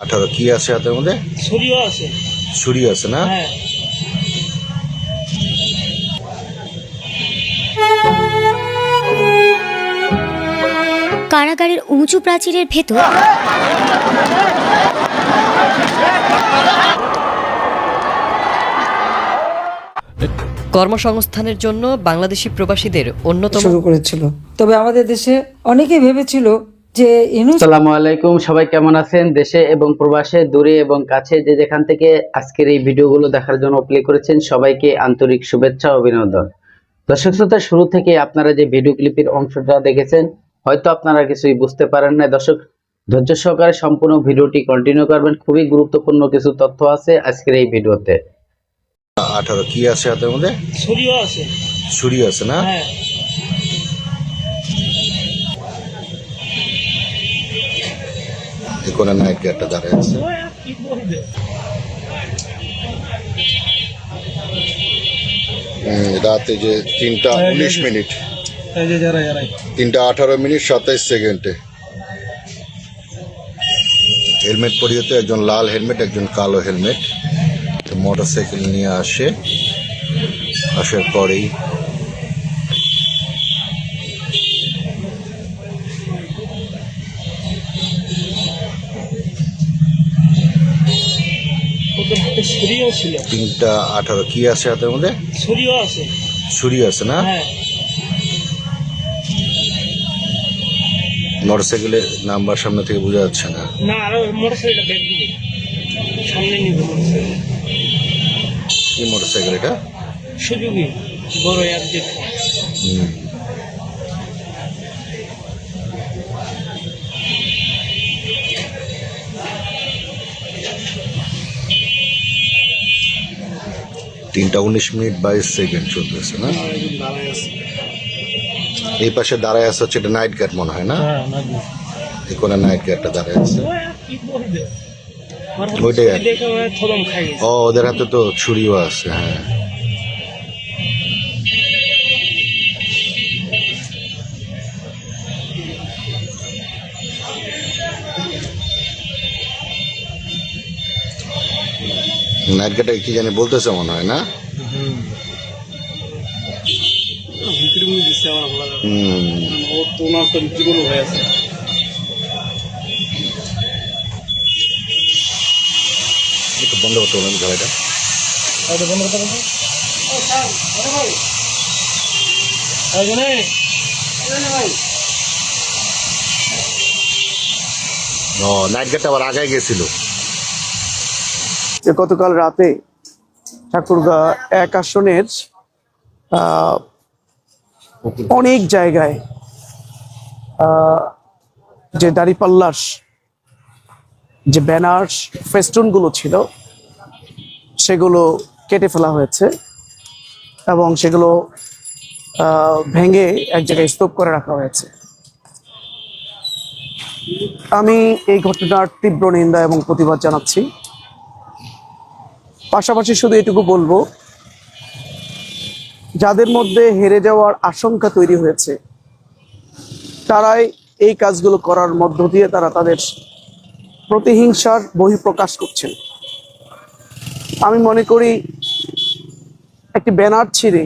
আঠারো কি আছে হাতের মধ্যে? ছুরিও আছে। ছুরি আছে না? হ্যাঁ। কারাগারের উঁচু প্রাচীরের ভেতর কর্মসংস্থানের জন্য বাংলাদেশি প্রবাসীদের অন্যতম শুরু করেছিল। তবে আমাদের দেশে অনেকেই ভেবেছিল যে ইনুস আসসালামু আলাইকুম সবাই কেমন আছেন? দেশে এবং প্রবাসে দূরে এবং কাছে যে যেখান থেকে আজকের এই ভিডিওগুলো দেখার জন্য প্লে করেছেন সবাইকে আন্তরিক শুভেচ্ছা অভিনন্দন। দর্শক শ্রোতা শুরু থেকে আপনারা যে ভিডিও ক্লিপের অংশটা দেখেছেন হয়তো আপনারা কিছুই বুঝতে পারেন না দর্শক ধৈর্য সহকারে সম্পূর্ণ ভিডিওটি কন্টিনিউ করবেন। খুবই গুরুত্বপূর্ণ কিছু তথ্য আছে আজকের এই ভিডিওতে। আঠারো কি আছে হাতের মধ্যে? ছুরিও আছে। ছুরি আছে না? হ্যাঁ। এখানে নাইট গেটটা দাঁড়িয়ে আছে। রাতে যে তিনটা উনিশ মিনিট। তিনটা আঠারো মিনিট সাতাইশ সেকেন্ডে। হেলমেট পরিয়ে তো একজন লাল হেলমেট একজন কালো হেলমেট। মোটর সাইকেল নিয়ে আসে। আসার পরেই ছুরিও ছিল। তিনটা আঠারো কি আছে হাতের মধ্যে? ছুরিও আছে। ছুরি আছে না? হ্যাঁ। মোটর সাইকেলের নাম্বার সামনে থেকে বোঝা যাচ্ছে না। না আরও মোটর সাইকেল ব্যাগ দিবে সামনে নিবে মোটর কি মোটর এটা? সুযোগী বড় এক যে হুম। তিনটা উনিশ মিনিট বাইশ সেকেন্ড চলতেছে না? এই পাশে দাঁড়ায় আছে হচ্ছে এটা নাইট গার্ড মনে হয় না? হ্যাঁ এই কোনে নাইট গার্ডটা দাঁড়ায় আছে। ওইটাই ও ওদের হাতে তো ছুরিও আছে হ্যাঁ। নাইট গার্ডটা কি জানি বলতেছে মনে হয় না? হয়ে বন্ধ করতে বলেন গাড়িটা বন্ধ করতে বলছো ও নাইট গার্ডটা আবার আগায় গেছিল। যে গতকাল রাতে ঠাকুরগাঁ এক আসনের অনেক জায়গায় যে দাড়িপাল্লার যে ব্যানার ফেস্টুনগুলো ছিল, সেগুলো কেটে ফেলা হয়েছে এবং সেগুলো ভেঙে এক জায়গায় স্তূপ করে রাখা হয়েছে। আমি এই ঘটনার তীব্র নিন্দা এবং প্রতিবাদ জানাচ্ছি। পাশাপাশি শুধু এটুকু বলব, যাদের মধ্যে হেরে যাওয়ার আশঙ্কা তৈরি হয়েছে, তারাই এই কাজগুলো করার মধ্য দিয়ে তারা তাদের প্রতিহিংসার বহিঃপ্রকাশ করছেন। আমি মনে করি একটি ব্যানার ছিঁড়ে,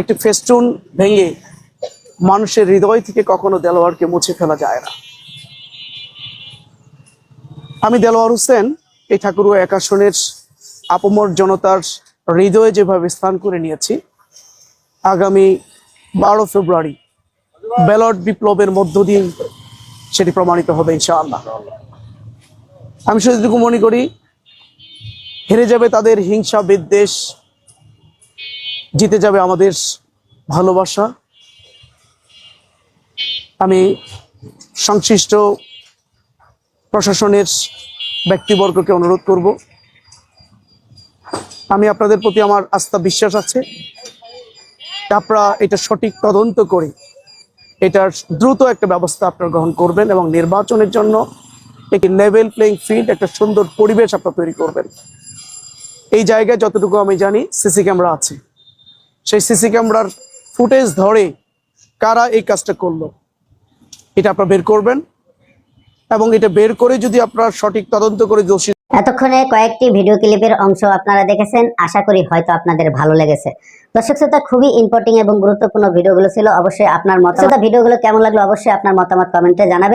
একটি ফেস্টুন ভেঙে মানুষের হৃদয় থেকে কখনো দেলোয়ারকে মুছে ফেলা যায় না। আমি দেলোয়ার হোসেন, এই ঠাকুর একাশনের আপমর জনতার হৃদয়ে যেভাবে স্থান করে নিয়েছি, আগামী বারো ফেব্রুয়ারি ব্যালট বিপ্লবের মধ্য দিয়ে সেটি প্রমাণিত হবে ইনশাআল্লাহ। আমি শুধু মনে করি, হেরে যাবে তাদের হিংসা বিদ্বেষ, জিতে যাবে আমাদের ভালোবাসা। আমি সংশ্লিষ্ট প্রশাসনের ব্যক্তিবর্গকে অনুরোধ করব আমি আপনাদের প্রতি আমার আস্থা, বিশ্বাস আছে। আপনারা এটা সঠিক তদন্ত করে এটার দ্রুত একটা ব্যবস্থা আপনারা গ্রহণ করবেন এবং নির্বাচনের জন্য একটি লেভেল প্লেইং ফিল্ড একটা সুন্দর পরিবেশ আপনারা তৈরি করবেন। এই জায়গায় যতটুকু আমি জানি সিসি ক্যামেরা আছে। সেই সিসি ক্যামেরার ফুটেজ ধরে কারা এই কাজটা করল, এটা আপনারা বের করবেন। এবং এটা বের করে যদি আপনারা সঠিক তদন্ত করে দোষী এতক্ষণে কয়েকটি ভিডিও ক্লিপের অংশ আপনারা দেখেছেন। আশা করি হয়তো আপনাদের ভালো লেগেছে। দর্শক শ্রোতা, খুবই ইম্পর্টেন্ট এবং গুরুত্বপূর্ণ ভিডিওগুলো ছিল। অবশ্যই আপনার মতামত ভিডিওগুলো কেমন লাগল অবশ্যই আপনার মতামত কমেন্টে জানাবেন।